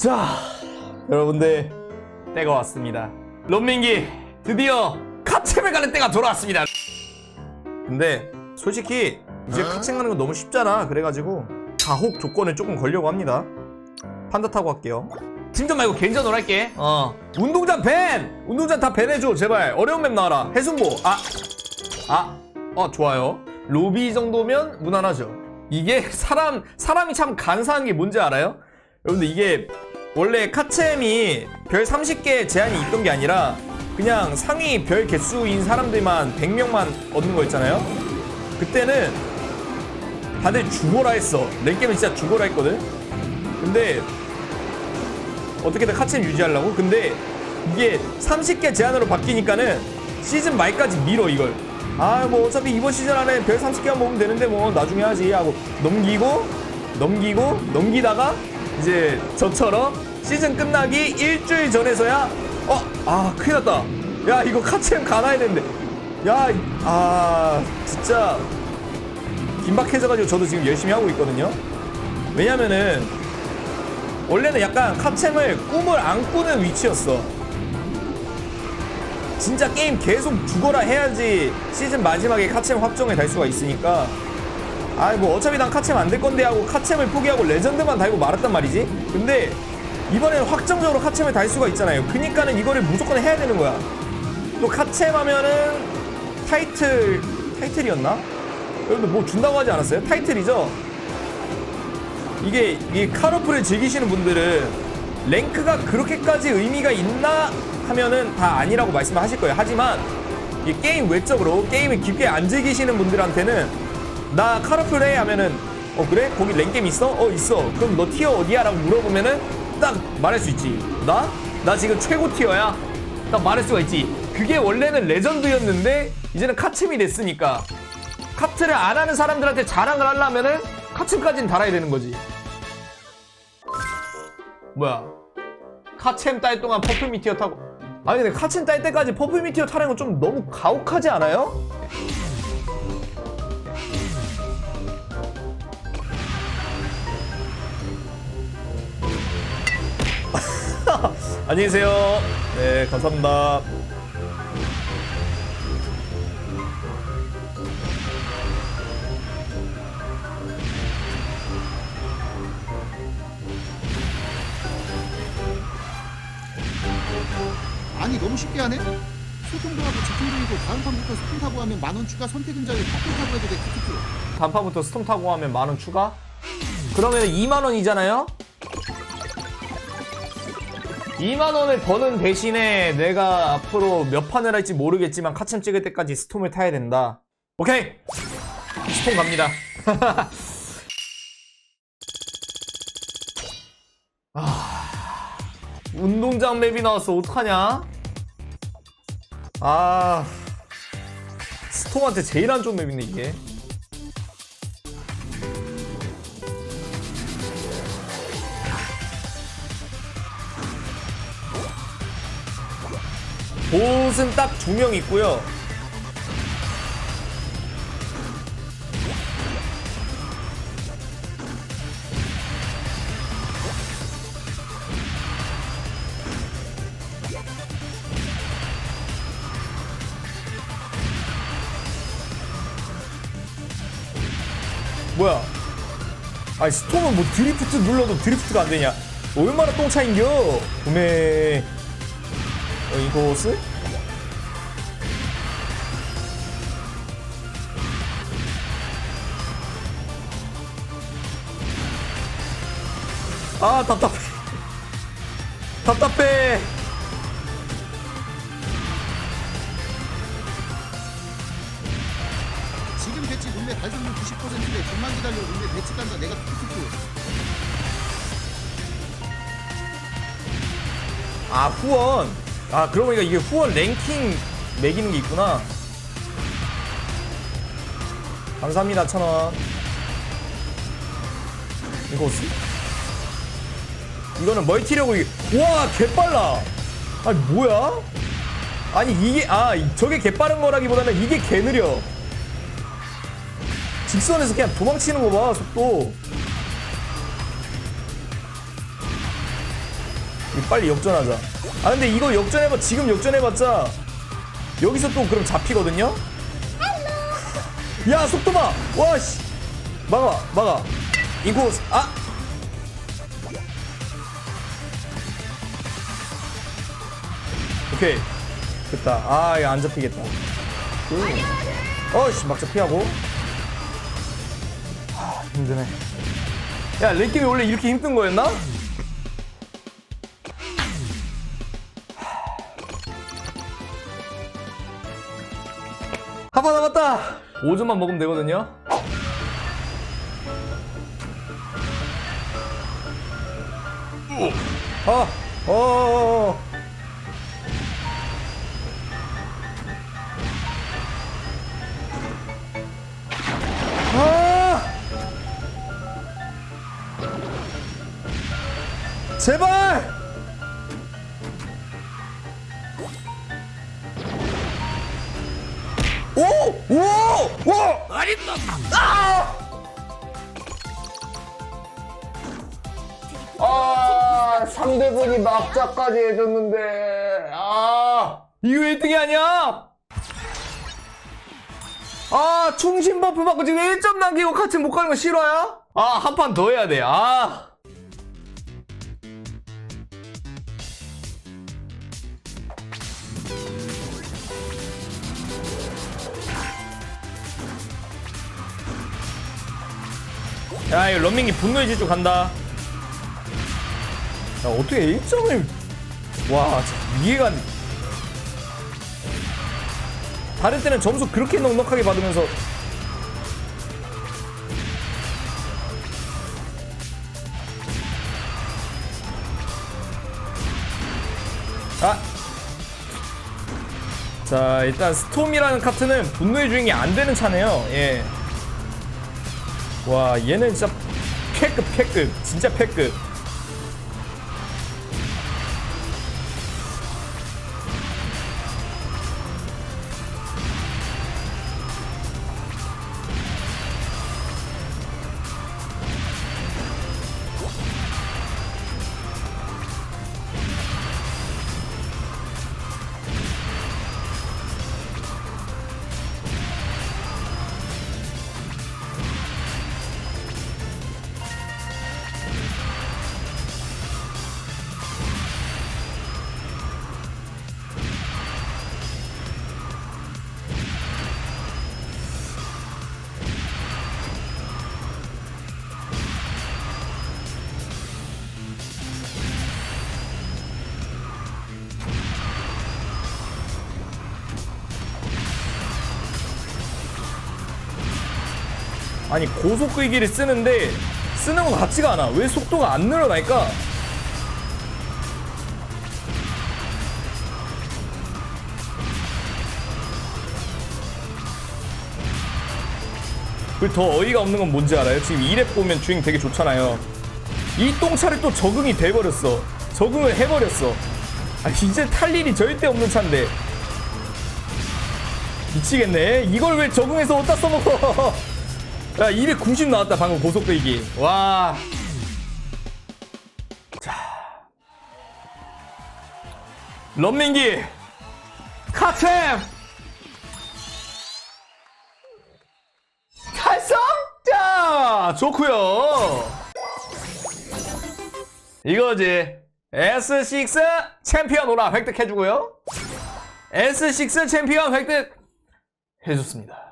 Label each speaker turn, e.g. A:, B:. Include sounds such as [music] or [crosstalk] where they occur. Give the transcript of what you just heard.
A: 자, 여러분들 때가 왔습니다. 런민기 드디어 카챔을 가는 때가 돌아왔습니다. 근데 솔직히 이제 카챔 가는 건 너무 쉽잖아. 그래가지고 가혹 조건을 조금 걸려고 합니다. 판다 타고 갈게요. 팀전 말고 개인전으로 할게. 어. 운동장 밴! 운동장 다 밴해줘, 제발. 어려운 맵 나와라. 해승보. 아. 아. 어, 좋아요. 로비 정도면 무난하죠. 이게 사람, 사람이 참 간사한 게 뭔지 알아요? 여러분들 이게 원래 카챔이 별 30개 제한이 있던 게 아니라 그냥 상위 별 개수인 사람들만 100명만 얻는 거 있잖아요? 그때는 다들 죽어라 했어. 랭게임은 진짜 죽어라 했거든? 근데 어떻게든 카챔 유지하려고? 근데 이게 30개 제한으로 바뀌니까는 시즌 말까지 밀어 이걸 아 뭐 어차피 이번 시즌 안에 별 30개만 먹으면 되는데 뭐 나중에 하지 하고 넘기고 넘기고 넘기다가 이제 저처럼 시즌 끝나기 일주일 전에서야 어? 아 큰일 났다 야 이거 카챔 가나야 되는데 야아 진짜 긴박해져가지고 저도 지금 열심히 하고 있거든요 왜냐면은 원래는 약간 카챔을 꿈을 안 꾸는 위치였어. 진짜 게임 계속 죽어라 해야지 시즌 마지막에 카챔 확정을 달 수가 있으니까 아이 뭐 어차피 난 카챔 안 될 건데 하고 카챔을 포기하고 레전드만 달고 말았단 말이지 근데 이번에는 확정적으로 카챔을 달 수가 있잖아요 그니까는 이거를 무조건 해야 되는 거야 또 카챔 하면은 타이틀 타이틀이었나? 여러분들 뭐 준다고 하지 않았어요? 타이틀이죠? 이게 이 카로프를 즐기시는 분들은 랭크가 그렇게까지 의미가 있나 하면은 다 아니라고 말씀을 하실 거예요. 하지만 이 게임 외적으로 게임을 깊게 안 즐기시는 분들한테는 나해 하면은 어 그래? 거기 랭겜 있어? 어 있어. 그럼 너 티어 어디야? 라고 물어보면은 딱 말할 수 있지. 나? 나 지금 최고 티어야. 딱 말할 수가 있지. 그게 원래는 레전드였는데 이제는 카침이 됐으니까 카트를 안 하는 사람들한테 자랑을 하려면은 카츠까지는 달아야 되는 거지. 뭐야? 카챔 딸 동안 퍼플 미티어 타고. 아니 근데 카챔 딸 때까지 퍼플 미티어 타는 건 좀 너무 가혹하지 않아요? 안녕히 계세요. 네, 감사합니다.
B: 아니 너무 쉽게 하네? 소통도 하고 집중도 이고 다음 판부터 스톤 타고 하면 만원 추가 선택은 자유 바꿀 타고 해도 돼 키키키
A: 단판부터 스톰 타고 하면 만 원 추가? 그러면 2만 원이잖아요? 2만 원을 버는 대신에 내가 앞으로 몇 판을 할지 모르겠지만 카챔 찍을 때까지 스톰을 타야 된다. 오케이! 스톰 갑니다. [laughs] 아, 운동장 맵이 나왔어. 어떡하냐? 아, 스톰한테 제일 안 좋은 맵인데, 이게. 보스는 딱두 명 있고요. 뭐야? 아니 스톰은 뭐 드리프트 눌러도 드리프트가 안 되냐? 얼마나 똥차인겨? 구매 어, 이곳을? 아 답답해. [laughs] 답답해.
B: 지금 배치 룸메 달성률 90%인데 좀만 기다려 룸메 배치 간다 내가 키키키
A: 아 후원 아 그러고 보니까 이게 후원 랭킹 매기는 게 있구나. 감사합니다 천원. 이거스 이거는 멀티려고 이게 와 개빨라. 아니 뭐야? 아니 이게 아 저게 개빠른 거라기보다는 이게 개 느려. 직선에서 그냥 도망치는 거 봐 속도 빨리 역전하자. 아 근데 이거 역전해봐 지금 역전해봤자 여기서 또 그럼 잡히거든요. 야 속도 봐. 와씨 막아 막아. 인코스 아. 오케이 됐다. 아 이거 안 잡히겠다. 음. 어이씨 막자 피하고. 아 힘드네. 야 랭킹이 원래 이렇게 힘든 거였나? 한판 남았다. 5점만 먹으면 되거든요. 아, 어, 어, 어. 아! 제발! 오! 오! 오! 아니, 아! 아, 상대분이 막자까지 해줬는데, 아. 이거 1등이 아니야? 아, 충신 버프 받고 지금 1점 남기고 같이 못 가는 거 싫어요? 아, 한 판 더 해야 돼. 아. 야, 이거 런민기 분노의 질주 간다. 야, 어떻게 1점을. 와, 이해가 안 돼. 다른 때는 점수 그렇게 넉넉하게 받으면서. 아! 자, 일단 스톰이라는 카트는 분노의 주인이 안 되는 차네요. 예. 와 얘는 진짜 패급 패급. 진짜 패급 아니 고속 끄기를 쓰는데 쓰는 거 같지가 않아. 왜 속도가 안 늘어나니까? 그리고 더 어이가 없는 건 뭔지 알아요? 지금 2렙 보면 주행 되게 좋잖아요. 이 똥차를 또 적응이 돼버렸어. 적응을 해버렸어. 아 이제 탈 일이 절대 없는 차인데. 미치겠네. 이걸 왜 적응해서 어디다 써먹어 [laughs] 야 290 나왔다 방금 고속배기. 와. 자. 런민기. 카템. 달성 자! 좋구요. 이거지. S6 챔피언 오라 획득해주고요. S6 챔피언 획득 해줬습니다